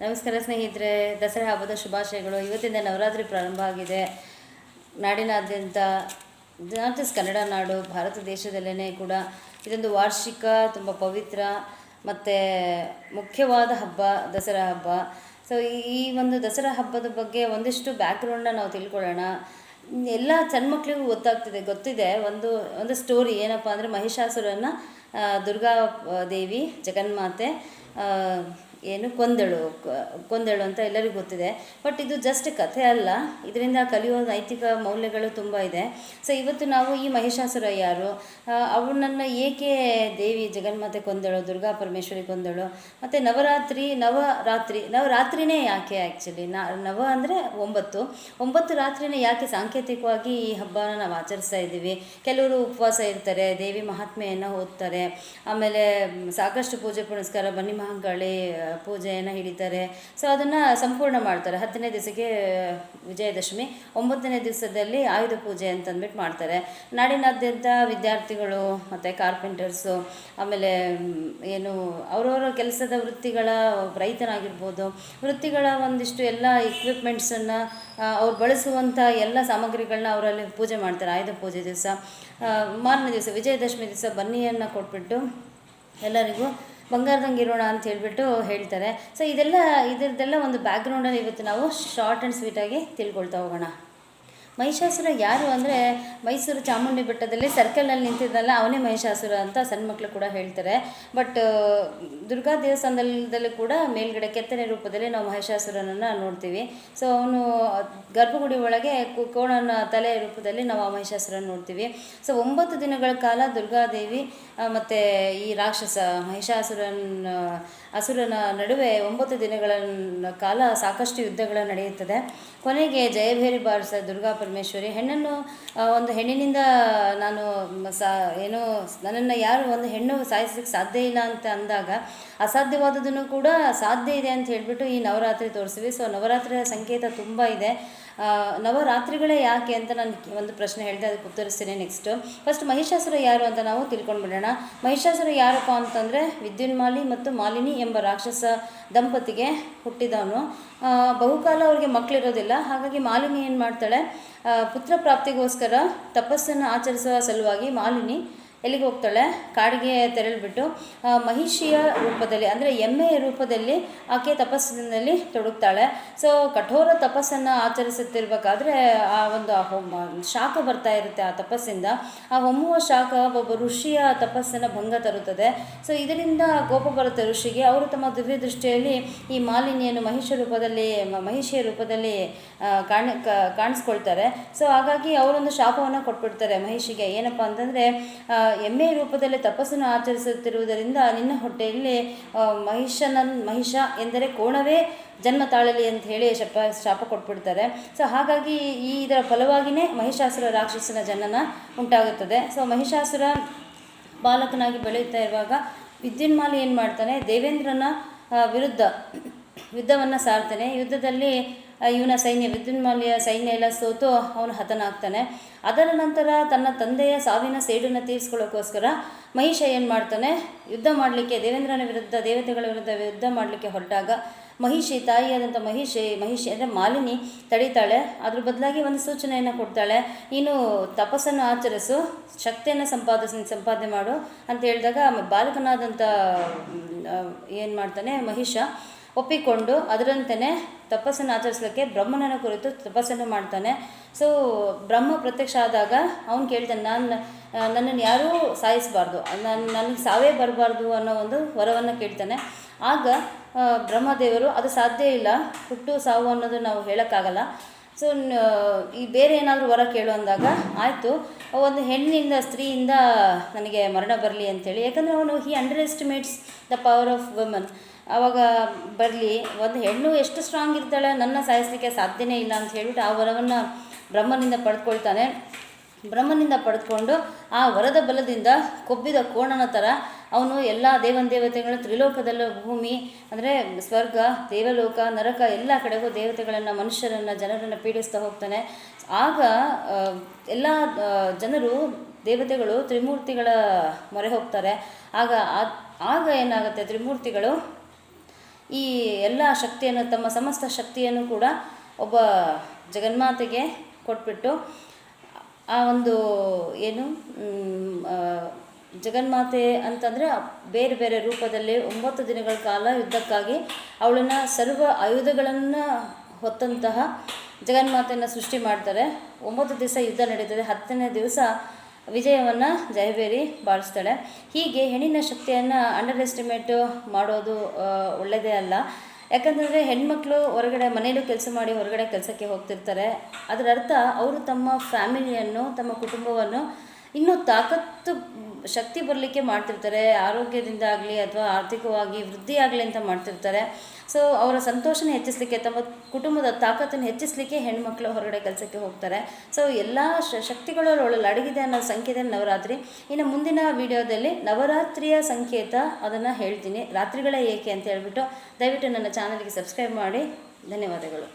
ನಮಸ್ಕಾರ ಸ್ನೇಹಿತರೆ, ದಸರಾ ಹಬ್ಬದ ಶುಭಾಶಯಗಳು. ಇವತ್ತಿಂದ ನವರಾತ್ರಿ ಪ್ರಾರಂಭ ಆಗಿದೆ. ನಾಡಿನಾದ್ಯಂತ ನಾಟ್ ಜಸ್ಟ್ ಕನ್ನಡ ನಾಡು, ಭಾರತ ದೇಶದಲ್ಲೇ ಕೂಡ ಇದೊಂದು ವಾರ್ಷಿಕ, ತುಂಬ ಪವಿತ್ರ ಮತ್ತು ಮುಖ್ಯವಾದ ಹಬ್ಬ, ದಸರಾ ಹಬ್ಬ. ಸೊ ಈ ಒಂದು ದಸರಾ ಹಬ್ಬದ ಬಗ್ಗೆ ಒಂದಿಷ್ಟು ಬ್ಯಾಕ್ಗ್ರೌಂಡನ್ನ ನಾವು ತಿಳ್ಕೊಳ್ಳೋಣ. ಎಲ್ಲ ಸಣ್ಣ ಮಕ್ಕಳಿಗೂ ಗೊತ್ತಾಗ್ತಿದೆ, ಗೊತ್ತಿದೆ. ಒಂದು ಒಂದು ಸ್ಟೋರಿ ಏನಪ್ಪ ಅಂದರೆ ಮಹಿಷಾಸುರನ ದುರ್ಗಾ ದೇವಿ, ಜಗನ್ಮಾತೆ ಏನು ಕೊಂದಳು ಕೊಂದಳು ಅಂತ ಎಲ್ಲರಿಗೂ ಗೊತ್ತಿದೆ. ಬಟ್ ಇದು ಜಸ್ಟ್ ಕಥೆ ಅಲ್ಲ. ಇದರಿಂದ ಕಲಿಯೋ ನೈತಿಕ ಮೌಲ್ಯಗಳು ತುಂಬ ಇದೆ. ಸೊ ಇವತ್ತು ನಾವು ಈ ಮಹಿಷಾಸುರ ಯಾರು? ಅವನನ್ನು ಏಕೆ ದೇವಿ ಜಗನ್ಮಾತೆ ಕೊಂದಳು, ದುರ್ಗಾ ಪರಮೇಶ್ವರಿ ಕೊಂದಳು? ಮತ್ತು ನವರಾತ್ರಿ ನವರಾತ್ರಿ, ನವರಾತ್ರಿನೇ ಯಾಕೆ ಆ್ಯಕ್ಚುಲಿ ನವ ಅಂದರೆ ಒಂಬತ್ತು. ಒಂಬತ್ತು ರಾತ್ರಿನೇ ಯಾಕೆ ಸಾಂಕೇತಿಕವಾಗಿ ಈ ಹಬ್ಬನ ನಾವು ಆಚರಿಸ್ತಾ ಇದ್ದೀವಿ? ಕೆಲವರು ಉಪವಾಸ ಇರ್ತಾರೆ, ದೇವಿ ಮಹಾತ್ಮೆಯನ್ನು ಓದ್ತಾರೆ. ಆಮೇಲೆ ಸಾಕಷ್ಟು ಪೂಜೆ ಪುನಸ್ಕಾರ, ಬನ್ನಿ ಮಹಾಂಕಾಳಿ ಪೂಜೆಯನ್ನು ಹಿಡಿತಾರೆ. ಸೊ ಅದನ್ನು ಸಂಪೂರ್ಣ ಮಾಡ್ತಾರೆ. ಹತ್ತನೇ ದಿವಸಕ್ಕೆ ವಿಜಯದಶಮಿ, ಒಂಬತ್ತನೇ ದಿವಸದಲ್ಲಿ ಆಯುಧ ಪೂಜೆ ಅಂತ ಅಂದ್ಬಿಟ್ಟು ಮಾಡ್ತಾರೆ. ನಾಡಿನಾದ್ಯಂತ ವಿದ್ಯಾರ್ಥಿಗಳು ಮತ್ತು ಕಾರ್ಪೆಂಟರ್ಸು, ಆಮೇಲೆ ಏನು, ಅವರವರ ಕೆಲಸದ ವೃತ್ತಿಗಳ ರೈತನಾಗಿರ್ಬೋದು, ವೃತ್ತಿಗಳ ಒಂದಿಷ್ಟು ಎಲ್ಲ ಇಕ್ವಿಪ್ಮೆಂಟ್ಸನ್ನು ಅವ್ರು ಬಳಸುವಂಥ ಎಲ್ಲ ಸಾಮಗ್ರಿಗಳನ್ನ ಅವರಲ್ಲಿ ಪೂಜೆ ಮಾಡ್ತಾರೆ. ಆಯುಧ ಪೂಜೆ ದಿವಸ ಮಾರನೇ ದಿವಸ, ವಿಜಯದಶಮಿ ದಿವಸ ಬನ್ನಿಯನ್ನು ಕೊಟ್ಬಿಟ್ಟು ಎಲ್ಲರಿಗೂ ಬಂಗಾರದಂಗೆ ಇರೋಣ ಅಂತ ಹೇಳ್ಬಿಟ್ಟು ಹೇಳ್ತಾರೆ. ಸೊ ಇದೆಲ್ಲ, ಇದರದ್ದೆಲ್ಲ ಒಂದು ಬ್ಯಾಕ್ಗ್ರೌಂಡಲ್ಲಿ ಇವತ್ತು ನಾವು ಶಾರ್ಟ್ ಆ್ಯಂಡ್ ಸ್ವೀಟಾಗಿ ತಿಳ್ಕೊಳ್ತಾ ಹೋಗೋಣ. ಮಹಿಷಾಸುರ ಯಾರು ಅಂದರೆ ಮೈಸೂರು ಚಾಮುಂಡಿ ಬೆಟ್ಟದಲ್ಲಿ ಸರ್ಕಲ್ನಲ್ಲಿ ನಿಂತಿದ್ದಲ್ಲ, ಅವನೇ ಮಹಿಷಾಸುರ ಅಂತ ಸಣ್ಣ ಮಕ್ಕಳು ಕೂಡ ಹೇಳ್ತಾರೆ. ಬಟ್ ದುರ್ಗಾ ದೇವಸ್ಥಾನದಲ್ಲಿ ಕೂಡ ಮೇಲ್ಗಡೆ ಕೆತ್ತನೆ ರೂಪದಲ್ಲಿ ನಾವು ಮಹಿಷಾಸುರನನ್ನು ನೋಡ್ತೀವಿ. ಸೊ ಅವನು ಗರ್ಭಗುಡಿ ಒಳಗೆ ಕೋಣನ ತಲೆ ರೂಪದಲ್ಲಿ ನಾವು ಆ ಮಹಿಷಾಸುರನ ನೋಡ್ತೀವಿ. ಸೊ ಒಂಬತ್ತು ದಿನಗಳ ಕಾಲ ದುರ್ಗಾದೇವಿ ಮತ್ತು ಈ ರಾಕ್ಷಸ ಮಹಿಷಾಸುರನ ಅಸುರನ ನಡುವೆ ಒಂಬತ್ತು ದಿನಗಳ ಕಾಲ ಸಾಕಷ್ಟು ಯುದ್ಧಗಳು ನಡೆಯುತ್ತದೆ. ಕೊನೆಗೆ ಜಯಭೇರಿ ಬಾರಿಸ ದುರ್ಗಾ ಪರಮೇಶ್ವರಿ, ಹೆಣ್ಣನ್ನು ಒಂದು ಹೆಣ್ಣಿನಿಂದ ನಾನು ಸಾ, ಏನು, ನನ್ನನ್ನು ಯಾರು ಒಂದು ಹೆಣ್ಣು ಸಾಯಿಸಲಿಕ್ಕೆ ಸಾಧ್ಯ ಇಲ್ಲ ಅಂತ ಅಂದಾಗ, ಅಸಾಧ್ಯವಾದದನ್ನು ಕೂಡ ಸಾಧ್ಯ ಇದೆ ಅಂತ ಹೇಳಿಬಿಟ್ಟು ಈ ನವರಾತ್ರಿ ತೋರಿಸ್ತೀವಿ ಸೊ ನವರಾತ್ರಿಯ ಸಂಕೇತ ತುಂಬ ಇದೆ. ನವರಾತ್ರಿಗಳೇ ಯಾಕೆ ಅಂತ ನಾನು ಒಂದು ಪ್ರಶ್ನೆ ಹೇಳಿದೆ, ಅದಕ್ಕೆ ಉತ್ತರಿಸ್ತೀನಿ ನೆಕ್ಸ್ಟು ಫಸ್ಟ್ ಮಹಿಷಾಸುರ ಯಾರು ಅಂತ ನಾವು ತಿಳ್ಕೊಂಡ್ಬಿಡೋಣ. ಮಹಿಷಾಸುರ ಯಾರಪ್ಪ ಅಂತಂದರೆ, ವಿದ್ಯುನ್ಮಾಲಿ ಮತ್ತು ಮಾಲಿನಿ ಎಂಬ ರಾಕ್ಷಸ ದಂಪತಿಗೆ ಹುಟ್ಟಿದವನು. ಬಹುಕಾಲ ಅವ್ರಿಗೆ ಮಕ್ಕಳಿರೋದಿಲ್ಲ ಹಾಗಾಗಿ ಮಾಲಿನಿ ಏನು ಮಾಡ್ತಾಳೆ ಪುತ್ರ ಪ್ರಾಪ್ತಿಗೋಸ್ಕರ ತಪಸ್ಸನ್ನು ಆಚರಿಸುವ ಸಲುವಾಗಿ ಮಾಲಿನಿ ಎಲ್ಲಿಗೆ ಹೋಗ್ತಾಳೆ? ಕಾಡಿಗೆ ತೆರಳಿಬಿಟ್ಟು ಮಹಿಷಿಯ ರೂಪದಲ್ಲಿ, ಅಂದರೆ ಎಮ್ಮೆಯ ರೂಪದಲ್ಲಿ ಆಕೆ ತಪಸ್ಸಿನಲ್ಲಿ ತೊಡಗ್ತಾಳೆ. ಸೊ ಕಠೋರ ತಪಸ್ಸನ್ನು ಆಚರಿಸುತ್ತಿರ್ಬೇಕಾದ್ರೆ ಆ ಒಂದು ಶಾಖ ಬರ್ತಾ ಇರುತ್ತೆ ಆ ತಪಸ್ಸಿಂದ. ಆ ಹೊಮ್ಮುವ ಶಾಖ ಒಬ್ಬ ಋಷಿಯ ತಪಸ್ಸನ್ನು ಭಂಗ ತರುತ್ತದೆ. ಸೊ ಇದರಿಂದ ಕೋಪ ಬರುತ್ತೆ ಋಷಿಗೆ. ಅವರು ತಮ್ಮ ದಿವ್ಯ ದೃಷ್ಟಿಯಲ್ಲಿ ಈ ಮಾಲಿನ್ಯನ್ನು ಮಹಿಷ ರೂಪದಲ್ಲಿ ಮಹಿಷಿಯ ರೂಪದಲ್ಲಿ ಕಾಣ ಕಾಣಿಸ್ಕೊಳ್ತಾರೆ. ಸೊ ಹಾಗಾಗಿ ಅವರೊಂದು ಶಾಪವನ್ನು ಕೊಟ್ಬಿಡ್ತಾರೆ ಮಹಿಷಿಗೆ. ಏನಪ್ಪ ಅಂತಂದರೆ ಎಮ್ಮೆ ರೂಪದಲ್ಲಿ ತಪಸ್ಸನ್ನು ಆಚರಿಸುತ್ತಿರುವುದರಿಂದ ನಿನ್ನ ಹೊಟ್ಟೆಯಲ್ಲಿ ಮಹಿಷನ ಮಹಿಷ ಎಂದರೆ ಕೋಣವೇ ಜನ್ಮ ತಾಳಲಿ ಅಂತ ಹೇಳಿ ಶಪ, ಶಾಪ ಕೊಟ್ಬಿಡ್ತಾರೆ. ಸೊ ಹಾಗಾಗಿ ಈ ಇದರ ಫಲವಾಗಿಯೇ ಮಹಿಷಾಸುರ ರಾಕ್ಷಸನ ಜನನ ಉಂಟಾಗುತ್ತದೆ. ಸೊ ಮಹಿಷಾಸುರ ಬಾಲಕನಾಗಿ ಬೆಳೆಯುತ್ತಾ ಇರುವಾಗ ವಿದ್ಯುನ್ಮಾಲಿ ಏನು ಮಾಡ್ತಾನೆ? ದೇವೇಂದ್ರನ ವಿರುದ್ಧ, ಯುದ್ಧವನ್ನು ಸಾರ್ತಾನೆ. ಯುದ್ಧದಲ್ಲಿ ಇವನ ಸೈನ್ಯ ವಿದ್ಯುನ್ಮಾಲಿಯ ಸೈನ್ಯ ಎಲ್ಲ ಸೋತು ಅವನು ಹತನಾಗ್ತಾನೆ. ಅದರ ನಂತರ ತನ್ನ ತಂದೆಯ ಸಾವಿನ ಸೇಡನ್ನು ತೀರಿಸ್ಕೊಳ್ಳೋಕ್ಕೋಸ್ಕರ ಮಹಿಷ ಏನು ಮಾಡ್ತಾನೆ, ಯುದ್ಧ ಮಾಡಲಿಕ್ಕೆ, ದೇವೇಂದ್ರನ ವಿರುದ್ಧ, ದೇವತೆಗಳ ವಿರುದ್ಧ ಯುದ್ಧ ಮಾಡಲಿಕ್ಕೆ ಹೊರಟಾಗ ಮಹಿಷಿ ತಾಯಿಯಾದಂಥ ಮಹಿಷಿ ಮಹಿಷಿ ಅಂದರೆ ಮಾಲಿನಿ ತಡೀತಾಳೆ. ಅದ್ರ ಬದಲಾಗಿ ಒಂದು ಸೂಚನೆಯನ್ನು ಕೊಡ್ತಾಳೆ. ನೀನು ತಪಸ್ಸನ್ನು ಆಚರಿಸು, ಶಕ್ತಿಯನ್ನು ಸಂಪಾದಿಸಿ ಸಂಪಾದನೆ ಮಾಡು ಅಂತ ಹೇಳಿದಾಗ ಬಾಲಕನಾದಂಥ ಏನು ಮಾಡ್ತಾನೆ ಮಹಿಷ ಒಪ್ಪಿಕೊಂಡು ಅದರಂತೆಯೇ ತಪಸ್ಸನ್ನು ಆಚರಿಸಲಿಕ್ಕೆ ಬ್ರಹ್ಮನನ ಕುರಿತು ತಪಸ್ಸನ್ನು ಮಾಡ್ತಾನೆ. ಸೊ ಬ್ರಹ್ಮ ಪ್ರತ್ಯಕ್ಷ ಆದಾಗ ಅವನು ಕೇಳ್ತಾನೆ, ನಾನು ನನ್ನನ್ನು ಯಾರೂ ಸಾಯಿಸಬಾರ್ದು ನನ್ನ ನನಗೆ ಸಾವೇ ಬರಬಾರ್ದು ಅನ್ನೋ ಒಂದು ವರವನ್ನು ಕೇಳ್ತಾನೆ. ಆಗ ಬ್ರಹ್ಮದೇವರು, ಅದು ಸಾಧ್ಯ ಇಲ್ಲ, ಹುಟ್ಟು ಸಾವು ಅನ್ನೋದು ನಾವು ಹೇಳೋಕ್ಕಾಗಲ್ಲ. ಸೊ ಈ ಬೇರೆ ಏನಾದರೂ ವರ ಕೇಳು ಅಂದಾಗ, ಆಯಿತು, ಒಂದು ಹೆಣ್ಣಿಂದ ಸ್ತ್ರೀಯಿಂದ ನನಗೆ ಮರಣ ಬರಲಿ ಅಂಥೇಳಿ ಯಾಕಂದರೆ ಅವನು he underestimates the power of woman ಆವಾಗ ಬರಲಿ, ಒಂದು ಹೆಣ್ಣು ಎಷ್ಟು ಸ್ಟ್ರಾಂಗ್ ಇರ್ತಾಳೆ? ನನ್ನ ಸಾಯಿಸಲಿಕ್ಕೆ ಸಾಧ್ಯನೇ ಇಲ್ಲ ಅಂತ ಹೇಳಿಬಿಟ್ಟು ಆ ವರವನ್ನು ಬ್ರಹ್ಮನಿಂದ ಪಡ್ಕೊಳ್ತಾನೆ. ಬ್ರಹ್ಮನಿಂದ ಪಡೆದುಕೊಂಡು ಆ ವರದ ಬಲದಿಂದ ಕೊಬ್ಬಿದ ಕೋಣನ ಥರ ಅವನು ಎಲ್ಲ ದೇವನ ದೇವತೆಗಳು ತ್ರಿಲೋಕದಲ್ಲೂ ಭೂಮಿ, ಅಂದರೆ ಸ್ವರ್ಗ, ದೇವಲೋಕ, ನರಕ ಎಲ್ಲ ಕಡೆಗೂ ದೇವತೆಗಳನ್ನು, ಮನುಷ್ಯರನ್ನು, ಜನರನ್ನು ಪೀಡಿಸ್ತಾ ಹೋಗ್ತಾನೆ. ಆಗ ಎಲ್ಲ ಜನರು, ದೇವತೆಗಳು ತ್ರಿಮೂರ್ತಿಗಳ ಮೊರೆ ಹೋಗ್ತಾರೆ. ಆಗ ಆಗ ಏನಾಗುತ್ತೆ? ತ್ರಿಮೂರ್ತಿಗಳು ಈ ಎಲ್ಲ ಶಕ್ತಿಯನ್ನು, ತಮ್ಮ ಸಮಸ್ತ ಶಕ್ತಿಯನ್ನು ಕೂಡ ಒಬ್ಬ ಜಗನ್ಮಾತೆಗೆ ಕೊಟ್ಬಿಟ್ಟು ಆ ಒಂದು ಏನು ಜಗನ್ಮಾತೆ ಅಂತಂದರೆ ಬೇರೆ ಬೇರೆ ರೂಪದಲ್ಲಿ ಒಂಬತ್ತು ದಿನಗಳ ಕಾಲ ಯುದ್ಧಕ್ಕಾಗಿ ಅವಳನ್ನು ಸರ್ವ ಆಯುಧಗಳನ್ನು ಹೊತ್ತಂತಹ ಜಗನ್ಮಾತೆಯನ್ನು ಸೃಷ್ಟಿ ಮಾಡ್ತಾರೆ. ಒಂಬತ್ತು ದಿವಸ ಯುದ್ಧ ನಡೀತದೆ. ಹತ್ತನೇ ದಿವಸ ವಿಜಯವನ್ನು ಜಯಭೇರಿ ಬಾರಿಸ್ತಾಳೆ. ಹೀಗೆ ಹೆಣ್ಣಿನ ಶಕ್ತಿಯನ್ನು ಅಂಡರ್ ಎಸ್ಟಿಮೇಟ್ ಮಾಡೋದು ಒಳ್ಳೆಯದೇ ಅಲ್ಲ. ಯಾಕಂತಂದರೆ ಹೆಣ್ಮಕ್ಳು ಹೊರಗಡೆ ಮನೆಯಲ್ಲೂ ಕೆಲಸ ಮಾಡಿ ಹೊರಗಡೆ ಕೆಲಸಕ್ಕೆ ಹೋಗ್ತಿರ್ತಾರೆ. ಅದರ ಅರ್ಥ ಅವರು ತಮ್ಮ ಫ್ಯಾಮಿಲಿಯನ್ನು ತಮ್ಮ ಕುಟುಂಬವನ್ನು ಇನ್ನೂ ತಾಕತ್ತು ಶಕ್ತಿ ಬರಲಿಕ್ಕೆ ಮಾಡ್ತಿರ್ತಾರೆ, ಆರೋಗ್ಯದಿಂದ ಆಗಲಿ ಅಥವಾ ಆರ್ಥಿಕವಾಗಿ ವೃದ್ಧಿ ಆಗಲಿ ಅಂತ ಮಾಡ್ತಿರ್ತಾರೆ. ಸೊ ಅವರ ಸಂತೋಷನ ಹೆಚ್ಚಿಸಲಿಕ್ಕೆ, ತಮ್ಮ ಕುಟುಂಬದ ತಾಕತ್ತನ್ನು ಹೆಚ್ಚಿಸಲಿಕ್ಕೆ ಹೆಣ್ಮಕ್ಳು ಹೊರಗಡೆ ಕೆಲಸಕ್ಕೆ ಹೋಗ್ತಾರೆ. ಸೊ ಎಲ್ಲ ಶಕ್ತಿಗಳು ಅವಳಲ್ಲಿ ಅಡಗಿದೆ ಅನ್ನೋ ಸಂಕೇತ ನವರಾತ್ರಿ. ಇನ್ನು ಮುಂದಿನ ವಿಡಿಯೋದಲ್ಲಿ ನವರಾತ್ರಿಯ ಸಂಕೇತ ಅದನ್ನು ಹೇಳ್ತೀನಿ. ರಾತ್ರಿಗಳೇ ಏಕೆ ಅಂತ ಹೇಳ್ಬಿಟ್ಟು ದಯವಿಟ್ಟು ನನ್ನ ಚಾನಲ್ಗೆ ಸಬ್ಸ್ಕ್ರೈಬ್ ಮಾಡಿ. ಧನ್ಯವಾದಗಳು.